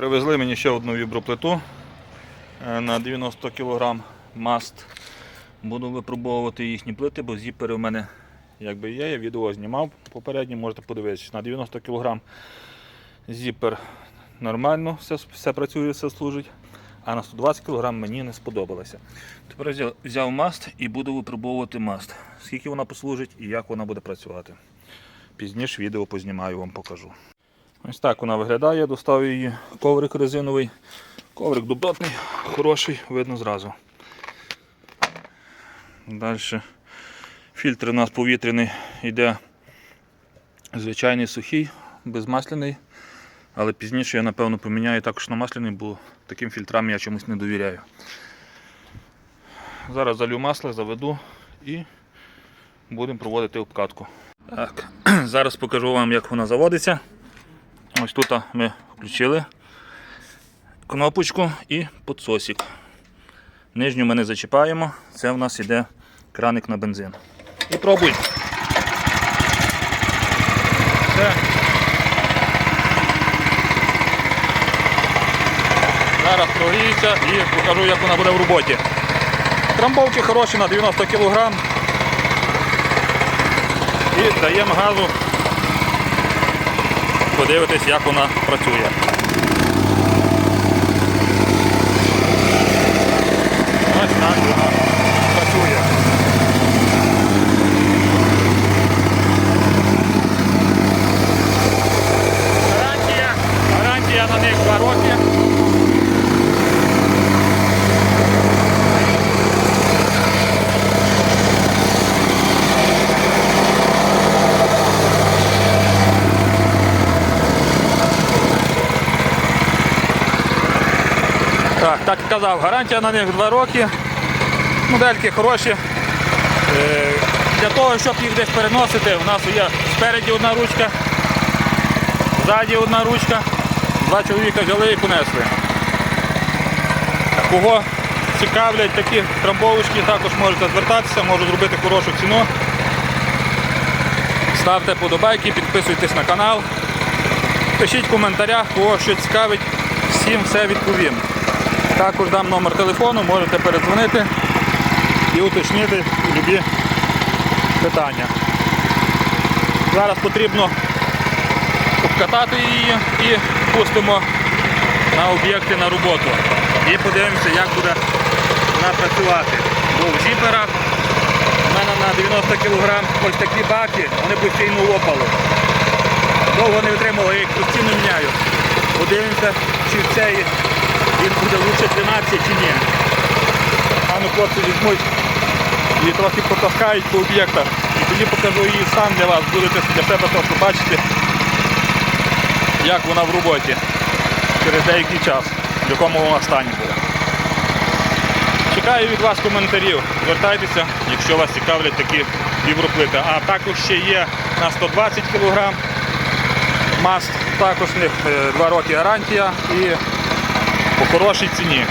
Привезли мені ще одну віброплиту е, на 90 кг маст. Буду випробовувати їхні плити, бо зіпери у мене якби є. Я відео знімав попередньо, можете подивитися. На 90 кг зіпер нормально, все, все працює, все служить. А на 120 кг мені не сподобалося. Тепер взяв маст і буду випробовувати маст. Скільки вона послужить і як вона буде працювати. Пізніше відео познімаю, вам покажу. Ось так вона виглядає, достав її коврик резиновий. Коврик добротний, хороший, видно зразу. Далі фільтр у нас повітряний йде звичайний сухий, безмасляний. Але пізніше я напевно поміняю також на масляний, бо таким фільтрам я чомусь не довіряю. Зараз залю масло, заведу і будемо проводити обкатку. Так, Зараз покажу вам, як вона заводиться. Ось тут ми включили кнопочку і підсосик. Нижню ми не зачіпаємо, це в нас іде краник на бензин. І пробуй. Все. Зараз прогріється і покажу, як вона буде в роботі. Трамбовки хороші на 90 кг. І даємо газу. Подивитись, як вона працює. Ось так вона працює. Гарантія, гарантія на них 2 роки. Так, казав, гарантія на них 2 роки. Модельки хороші. Е, Для того, щоб їх десь переносити, у нас є спереді одна ручка, ззаді одна ручка. Два чоловіка взяли і понесли. Кого цікавлять такі трамбовочки, також можете звертатися, можу зробити хорошу ціну. Ставте подобайки, підписуйтесь на канал. Пишіть в коментарях, кого що цікавить, всім все відповім. Також дам номер телефону, можете передзвонити і уточнити любі питання. Зараз потрібно обкатати її і пустимо на об'єкти на роботу. І подивимося, як буде вона працювати. Бо в зіперах у мене на 90 кг ось такі баки, вони постійно лопали. Довго не витримали, я їх постійно міняю. Подивимося, чи в цей він буде лучше 12 чи ні. А хлопці візьмуть і трохи потаскають по об'єктах. І тоді покажу її сам для вас, будете для себе просто бачити, як вона в роботі через деякий час, в якому вона стані буде. Чекаю від вас коментарів. Звертайтеся, якщо вас цікавлять такі віброплити. А також ще є на 120 кг маст, також них 2 роки гарантія і по хорошій ціні.